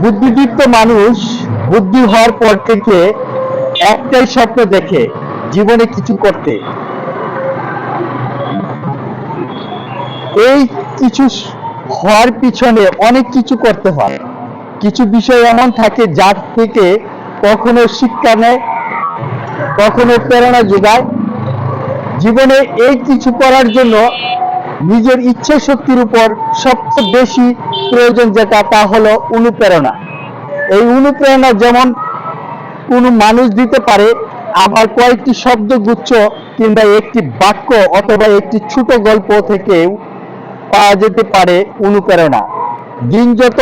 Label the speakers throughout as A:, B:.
A: বুদ্ধিদীপ্ত মানুষ বুদ্ধি হওয়ার পর থেকে একটাই স্বপ্ন দেখে জীবনে কিছু করতে। এই কিছু হওয়ার পিছনে অনেক কিছু করতে হয়। কিছু বিষয় এমন থাকে যার থেকে কখনো শিক্ষা নেয়, কখনো প্রেরণা যোগায়। জীবনে এই কিছু করার জন্য নিজের ইচ্ছা শক্তির উপর সবচেয়ে বেশি প্রয়োজন যেটা, তা হলো অনুপ্রেরণা। এই অনুপ্রেরণা যেমন কোনো মানুষ দিতে পারে, আবার কয়েকটি শব্দগুচ্ছ কিংবা একটি বাক্য অথবা একটি ছোট গল্প থেকেও পাওয়া যেতে পারে অনুপ্রেরণা। দিন যত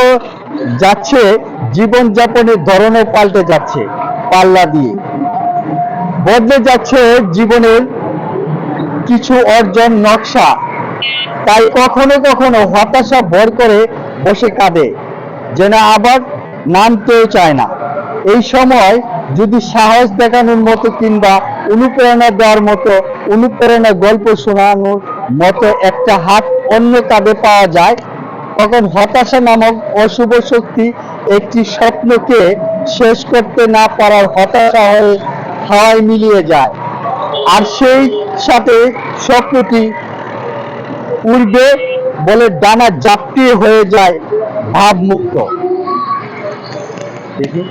A: যাচ্ছে জীবনযাপনের ধরনও পাল্টে যাচ্ছে পাল্লা দিয়ে। বদলে যাচ্ছে জীবনের কিছু অর্জন নকশা তাই কখনো কখনো হতাশা ভর করে বসে কাঁদে, যেন আবার নামতেও চায় না। এই সময় যদি সাহস দেখানোর মতো কিংবা অনুপ্রেরণা দেওয়ার মতো অনুপ্রেরণা গল্প শোনানোর মতো একটা হাত অন্য কাঁধে পাওয়া যায়, তখন হতাশা নামক অশুভ শক্তি একটি স্বপ্নকে শেষ করতে না পারার হতাশা হয়ে হাওয়ায় মিলিয়ে যায়। আর সেই সাথে স্বপ্নটি উড়বে বলে ডানা জাপটি হয়ে যায় ভাবমুক্ত। দেখি।